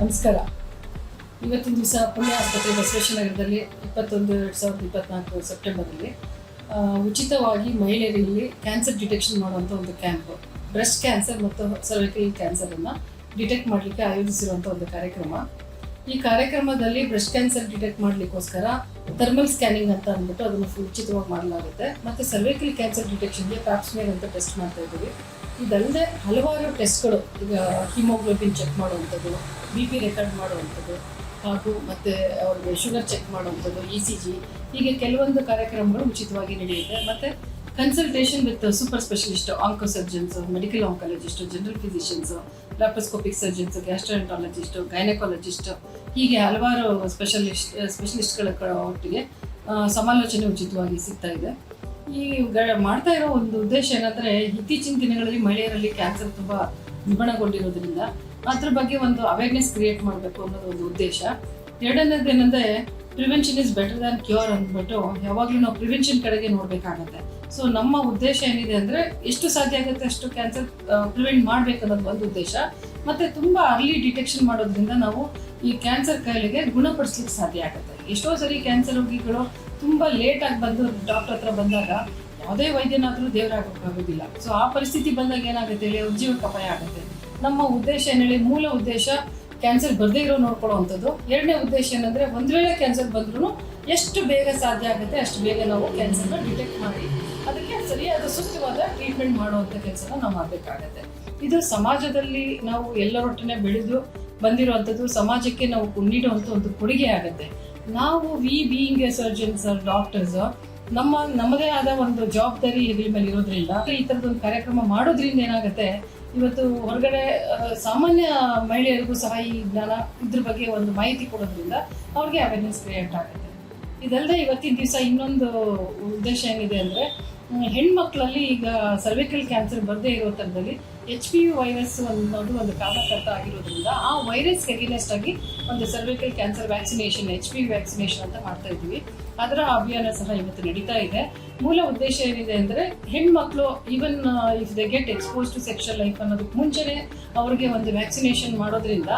ನಮಸ್ಕಾರ. ಇವತ್ತಿನ ದಿವಸ ಪುಣ್ಯ ಆಸ್ಪತ್ರೆ ಬಸವೇಶ್ವರ ನಗರದಲ್ಲಿ ಇಪ್ಪತ್ತೊಂದು ಎರಡು ಸಾವಿರದ ಇಪ್ಪತ್ನಾಲ್ಕು ಸೆಪ್ಟೆಂಬರಲ್ಲಿ ಉಚಿತವಾಗಿ ಮಹಿಳೆಯರಲ್ಲಿ ಕ್ಯಾನ್ಸರ್ ಡಿಟೆಕ್ಷನ್ ಮಾಡುವಂಥ ಒಂದು ಕ್ಯಾಂಪ್, ಬ್ರೆಸ್ಟ್ ಕ್ಯಾನ್ಸರ್ ಮತ್ತು ಸರ್ವಿಕಲ್ ಕ್ಯಾನ್ಸರನ್ನು ಡಿಟೆಕ್ಟ್ ಮಾಡಲಿಕ್ಕೆ ಆಯೋಜಿಸಿರುವಂಥ ಒಂದು ಕಾರ್ಯಕ್ರಮ. ಈ ಕಾರ್ಯಕ್ರಮದಲ್ಲಿ ಬ್ರೆಸ್ಟ್ ಕ್ಯಾನ್ಸರ್ ಡಿಟೆಕ್ಟ್ ಮಾಡಲಿಕ್ಕೋಸ್ಕರ ಥರ್ಮಲ್ ಸ್ಕ್ಯಾನಿಂಗ್ ಅಂತ ಅಂದ್ಬಿಟ್ಟು ಅದನ್ನು ಉಚಿತವಾಗಿ ಮಾಡಲಾಗುತ್ತೆ. ಮತ್ತು ಸರ್ವಿಕಲ್ ಕ್ಯಾನ್ಸರ್ ಡಿಟೆಕ್ಷನ್ಗೆ ಪ್ಯಾಪ್ಸ್ಮೇರ್ ಅಂತ ಟೆಸ್ಟ್ ಮಾಡ್ತಾ ಇದ್ದೀವಿ. ಇದಲ್ಲದೆ ಹಲವಾರು ಟೆಸ್ಟ್ಗಳು, ಈಗ ಹಿಮೋಗ್ಲೋಬಿನ್ ಚೆಕ್ ಮಾಡುವಂಥದ್ದು ಬಿ ಪಿ ರೆಕಾರ್ಡ್ ಮಾಡುವಂಥದ್ದು, ಹಾಗೂ ಮತ್ತು ಅವ್ರಿಗೆ ಶುಗರ್ ಚೆಕ್ ಮಾಡುವಂಥದ್ದು ಇ ಸಿ ಜಿ ಹೀಗೆ ಕೆಲವೊಂದು ಕಾರ್ಯಕ್ರಮಗಳು ಉಚಿತವಾಗಿ ನಡೆಯುತ್ತೆ. ಮತ್ತು consultation with super specialist onco surgeons medical oncologist general physicians laparoscopic surgeons gastroenterologist gynaecologist ಹೀಗೆ ಹಲವಾರು ಸ್ಪೆಷಲಿಸ್ಟ್ ಸ್ಪೆಷಲಿಸ್ಟ್ಗಳ ಒಟ್ಟಿಗೆ ಸಮಾಲೋಚನೆ ಉಚಿತವಾಗಿ ಸಿಗ್ತಾ ಇದೆ. ಈ ಮಾಡ್ತಾ ಇರೋ ಒಂದು ಉದ್ದೇಶ ಏನಂದ್ರೆ ಇತ್ತೀಚಿನ ದಿನಗಳಲ್ಲಿ ಮಹಿಳೆಯರಲ್ಲಿ ಕ್ಯಾನ್ಸರ್ ತುಂಬಾ ಉಲ್ಬಣಗೊಂಡಿರೋದ್ರಿಂದ ಅದ್ರ ಬಗ್ಗೆ ಒಂದು ಅವೇರ್ನೆಸ್ ಕ್ರಿಯೇಟ್ ಮಾಡಬೇಕು ಅನ್ನೋದು ಒಂದು ಉದ್ದೇಶ. ಎರಡನೇದು ಏನಂದ್ರೆ prevention is better than cure ಅಂದ್ಬಿಟ್ಟು ಯಾವಾಗಲೂ ನಾವು ಪ್ರಿವೆನ್ಷನ್ ಕಡೆಗೆ ನೋಡಬೇಕಾಗತ್ತೆ. ಸೊ ನಮ್ಮ ಉದ್ದೇಶ ಏನಿದೆ ಅಂದ್ರೆ ಎಷ್ಟು ಸಾಧ್ಯ ಆಗುತ್ತೆ ಅಷ್ಟು ಕ್ಯಾನ್ಸರ್ ಪ್ರಿವೆಂಟ್ ಮಾಡ್ಬೇಕನ್ನೋದು ಒಂದು ಉದ್ದೇಶ. ಮತ್ತೆ ತುಂಬಾ ಅರ್ಲಿ ಡಿಟೆಕ್ಷನ್ ಮಾಡೋದ್ರಿಂದ ನಾವು ಈ ಕ್ಯಾನ್ಸರ್ ಕಾಯಿಲೆಗೆ ಗುಣಪಡಿಸ್ಲಿಕ್ಕೆ ಸಾಧ್ಯ ಆಗುತ್ತೆ. ಎಷ್ಟೋ ಸರಿ ಕ್ಯಾನ್ಸರ್ ರೋಗಿಗಳು ತುಂಬ ಲೇಟ್ ಆಗಿ ಬಂದು ಡಾಕ್ಟರ್ ಹತ್ರ ಬಂದಾಗ ಯಾವುದೇ ವೈದ್ಯನಾದರೂ ದೇವರಾಗೋಕ್ಕಾಗೋದಿಲ್ಲ ಸೊ ಆ ಪರಿಸ್ಥಿತಿ ಬಂದಾಗ ಏನಾಗುತ್ತೆ ಹೇಳಿ, ಅವ್ರ ಜೀವಕ್ಕೆ ಅಪಾಯ ಆಗುತ್ತೆ. ನಮ್ಮ ಉದ್ದೇಶ ಏನೇಳಿ ಮೂಲ ಉದ್ದೇಶ ಕ್ಯಾನ್ಸರ್ ಬರದೇ ಇರೋ ನೋಡ್ಕೊಳ್ಳೋವಂಥದ್ದು ಎರಡನೇ ಉದ್ದೇಶ ಏನಂದ್ರೆ, ಒಂದು ವೇಳೆ ಕ್ಯಾನ್ಸರ್ ಬಂದ್ರೂ ಎಷ್ಟು ಬೇಗ ಸಾಧ್ಯ ಆಗುತ್ತೆ, ಅಷ್ಟು ಬೇಗ ನಾವು ಕ್ಯಾನ್ಸರ್ನ ಡಿಟೆಕ್ಟ್ ಮಾಡಿ, ಅದಕ್ಕೆ ಸರಿಯಾದ ಸೂಕ್ತವಾದ ಟ್ರೀಟ್ಮೆಂಟ್ ಮಾಡುವಂಥ ಕೆಲಸನ ನಾವು ಮಾಡಬೇಕಾಗತ್ತೆ. ಇದು ಸಮಾಜದಲ್ಲಿ ನಾವು ಎಲ್ಲರೊಟ್ಟಿನೇ ಬೆಳೆದು ಬಂದಿರುವಂಥದ್ದು ಸಮಾಜಕ್ಕೆ ನಾವು ನೀಡುವಂಥ ಒಂದು ಕೊಡುಗೆ ಆಗುತ್ತೆ. ನಾವು we being a surgeons doctors ನಮ್ಮ, ನಮ್ಮದೇ ಆದ ಒಂದು ಜವಾಬ್ದಾರಿ ಹೆಗಲ ಮೇಲೆ ಇರೋದ್ರಿಂದ ಈ ಥರದೊಂದು ಕಾರ್ಯಕ್ರಮ ಮಾಡೋದ್ರಿಂದ ಏನಾಗುತ್ತೆ, ಇವತ್ತು ಹೊರಗಡೆ ಸಾಮಾನ್ಯ ಮಹಿಳೆಯರಿಗೂ ಸಹ ಈ ಜ್ಞಾನ ಇದ್ರ ಬಗ್ಗೆ ಒಂದು ಮಾಹಿತಿ ಕೊಡೋದ್ರಿಂದ ಅವ್ರಿಗೆ ಅವೇರ್ನೆಸ್ ಕ್ರಿಯೇಟ್ ಆಗುತ್ತೆ. ಇದಲ್ಲದೆ ಇವತ್ತಿನ ದಿವಸ ಇನ್ನೊಂದು ಉದ್ದೇಶ ಏನಿದೆ ಅಂದ್ರೆ ಹೆಣ್ಮಕ್ಳಲ್ಲಿ ಈಗ ಸರ್ವಿಕಲ್ ಕ್ಯಾನ್ಸರ್ ಬರದೇ ಇರೋ ಥರದಲ್ಲಿ ಎಚ್ ಪಿ ಯು ವೈರಸ್ ಅನ್ನೋದು ಒಂದು ಕಾರಣಕರ್ತ ಆಗಿರೋದ್ರಿಂದ ಆ ವೈರಸ್ ಅಗೇನೆಸ್ಟ್ ಆಗಿ ಒಂದು cervical cancer vaccination H P vaccination ಅಂತ ಮಾಡ್ತಾ ಇದ್ವಿ ಅದರ ಅಭಿಯಾನ ಸಹ ಇವತ್ತು ನಡೀತಾ ಇದೆ. ಮೂಲ ಉದ್ದೇಶ ಏನಿದೆ ಅಂದರೆ ಹೆಣ್ಮಕ್ಳು even if they get expose to sexual life ಅನ್ನೋದಕ್ಕೆ ಮುಂಚೆನೆ ಅವ್ರಿಗೆ ಒಂದು ವ್ಯಾಕ್ಸಿನೇಷನ್ ಮಾಡೋದ್ರಿಂದ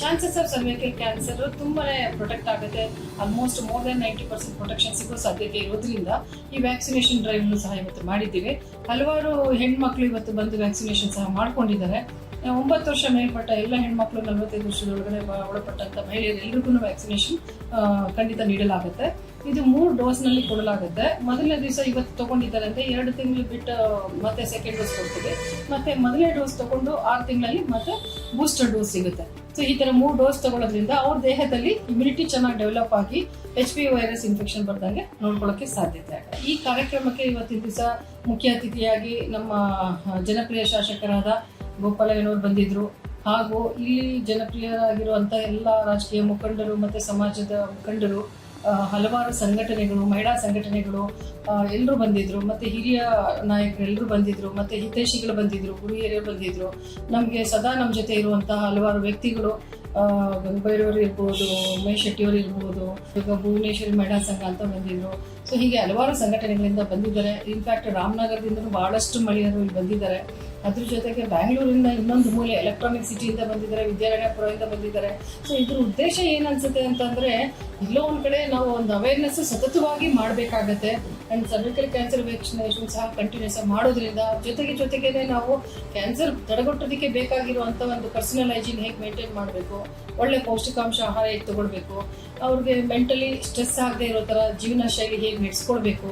ಚಾನ್ಸಸ್ ಆಫ್ ಸರ್ವೈಕಲ್ ಕ್ಯಾನ್ಸರ್ ತುಂಬಾನೇ ಪ್ರೊಟೆಕ್ಟ್ ಆಗುತ್ತೆ. Almost more than ninety percent protection ಸಿಗೋ ಸಾಧ್ಯತೆ ಇರೋದ್ರಿಂದ ಈ ವ್ಯಾಕ್ಸಿನೇಷನ್ ಡ್ರೈವ್ ಸಹ ಇವತ್ತು ಮಾಡಿದ್ದೀವಿ. ಹಲವಾರು ಹೆಣ್ಮಕ್ಳು ಇವತ್ತು ಬಂದು ವ್ಯಾಕ್ಸಿನೇಷನ್ ಸಹ ಮಾಡ್ಕೊಂಡಿದ್ದಾರೆ. ಒಂಬತ್ತು ವರ್ಷ ಮೇಲ್ಪಟ್ಟ ಎಲ್ಲ ಹೆಣ್ಮಕ್ಳು ನಲವತ್ತೈದು ವರ್ಷದೊಳಗಡೆ ಒಳಪಟ್ಟಂತ ಮಹಿಳೆಯರು ಎಲ್ರಿಗೂ ವ್ಯಾಕ್ಸಿನೇಷನ್ ಖಂಡಿತ ನೀಡಲಾಗುತ್ತೆ. ಇದು ಮೂರು ಡೋಸ್ನಲ್ಲಿ ಕೊಡಲಾಗುತ್ತೆ. ಮೊದಲನೇ ದಿವಸ ಇವತ್ತು ತಗೊಂಡಿದ್ದಾರೆ ಅಂದ್ರೆ ಎರಡು ತಿಂಗಳು ಬಿಟ್ಟು ಮತ್ತೆ ಸೆಕೆಂಡ್ ಡೋಸ್ ಕೊಡ್ತೀವಿ ಮತ್ತೆ ಮೊದಲನೇ ಡೋಸ್ ತಗೊಂಡು ಆರು ತಿಂಗಳಲ್ಲಿ ಮತ್ತೆ ಬೂಸ್ಟರ್ ಡೋಸ್ ಸಿಗುತ್ತೆ. ಸೊ ಈ ತರ ಮೂರು ಡೋಸ್ ತಗೊಳ್ಳೋದ್ರಿಂದ ಅವ್ರ ದೇಹದಲ್ಲಿ ಇಮ್ಯುನಿಟಿ ಚೆನ್ನಾಗಿ ಡೆವಲಪ್ ಆಗಿ ಎಚ್ ಪಿ ವೈರಸ್ ಇನ್ಫೆಕ್ಷನ್ ಬರ್ದಂಗೆ ನೋಡ್ಕೊಳ್ಳೋಕೆ ಸಾಧ್ಯತೆ ಆಗುತ್ತೆ ಈ ಕಾರ್ಯಕ್ರಮಕ್ಕೆ ಇವತ್ತಿನ ದಿವಸ ಮುಖ್ಯ ಅತಿಥಿಯಾಗಿ ನಮ್ಮ ಜನಪ್ರಿಯ ಶಾಸಕರಾದ ಗೋಪಾಲಯ್ಯನವರು ಬಂದಿದ್ರು. ಹಾಗೂ ಇಲ್ಲಿ ಜನಪ್ರಿಯರಾಗಿರುವಂತ ಎಲ್ಲ ರಾಜಕೀಯ ಮುಖಂಡರು ಮತ್ತೆ ಸಮಾಜದ ಮುಖಂಡರು ಹಲವಾರು ಸಂಘಟನೆಗಳು, ಮಹಿಳಾ ಸಂಘಟನೆಗಳು ಎಲ್ಲರೂ ಬಂದಿದ್ರು, ಮತ್ತೆ ಹಿರಿಯ ನಾಯಕರು ಎಲ್ಲರೂ ಬಂದಿದ್ರು, ಮತ್ತೆ ಹಿತೈಷಿಗಳು ಬಂದಿದ್ರು, ಗುರುಹಿರಿಯರು ಬಂದಿದ್ರು. ನಮಗೆ ಸದಾ ನಮ್ಮ ಜೊತೆ ಇರುವಂತಹ ಹಲವಾರು ವ್ಯಕ್ತಿಗಳು ಗಂಗೈರವರು ಇರ್ಬೋದು, ಉಮೇಶ್ ಶೆಟ್ಟಿಯವರು ಇರ್ಬೋದು, ಈಗ ಭುವನೇಶ್ವರಿ ಮಹಿಳಾ ಸಂಘ ಅಂತ ಬಂದಿದ್ರು. ಸೊ ಹೀಗೆ ಹಲವಾರು ಸಂಘಟನೆಗಳಿಂದ ಬಂದಿದ್ದಾರೆ. ಇನ್ಫ್ಯಾಕ್ಟ್ ರಾಮನಗರದಿಂದಲೂ ಬಹಳಷ್ಟು ಮಹಿಳೆಯರು ಇಲ್ಲಿ ಬಂದಿದ್ದಾರೆ. ಅದ್ರ ಜೊತೆಗೆ ಬ್ಯಾಂಗ್ಳೂರಿಂದ ಇನ್ನೊಂದು ಮೂಲೆ ಎಲೆಕ್ಟ್ರಾನಿಕ್ ಸಿಟಿಯಿಂದ ಬಂದಿದ್ದಾರೆ ವಿದ್ಯಾರಣ್ಯಪುರದಿಂದ ಬಂದಿದ್ದಾರೆ. ಸೊ ಇದ್ರ ಉದ್ದೇಶ ಏನ್ ಅನ್ಸುತ್ತೆ ಅಂತಂದ್ರೆ, ಎಲ್ಲೋ ಒಂದು ಕಡೆ ನಾವು ಒಂದು ಅವೇರ್ನೆಸ್ ಸತತವಾಗಿ ಮಾಡಬೇಕಾಗತ್ತೆ. ಅಂಡ್ ಸರ್ವಿಕಲ್ ಕ್ಯಾನ್ಸರ್ ವ್ಯಾಕ್ಸಿನೇಷನ್ ಸಹ ಕಂಟಿನ್ಯೂಸ್ ಮಾಡೋದ್ರಿಂದ ಜೊತೆಗೆ ಜೊತೆಗೇನೆ ನಾವು ಕ್ಯಾನ್ಸರ್ ತಡೆಗಟ್ಟೋದಕ್ಕೆ ಬೇಕಾಗಿರುವಂತ ಒಂದು ಪರ್ಸನಲ್ ಹೈಜೀನ್ ಹೇಗೆ ಮೇಂಟೈನ್ ಮಾಡಬೇಕು? ಒಳ್ಳೆ ಪೌಷ್ಟಿಕಾಂಶ ಆಹಾರ ಹೇಗೆ ತಗೊಳ್ಬೇಕು? ಅವ್ರಿಗೆ ಮೆಂಟಲಿ ಸ್ಟ್ರೆಸ್ ಆಗದೆ ಇರೋ ಥರ ಜೀವನ ಶೈಲಿ ಹೇಗೆ ನಡೆಸ್ಕೊಳ್ಬೇಕು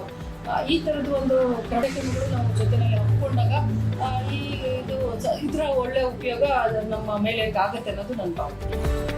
ಈ ತರದ ಒಂದು ಕಾರ್ಯಕ್ರಮಗಳು ನಾವು ಜೊತೆನಲ್ಲಿ ಹಮ್ಮಿಕೊಂಡಾಗ ಈ ಇದು ಇದರ ಒಳ್ಳೆ ಉಪಯೋಗ ನಮ್ಮ ಮೇಲೆ ಆಗುತ್ತೆ ಅನ್ನೋದು ನನ್ನ ಭಾವನೆ.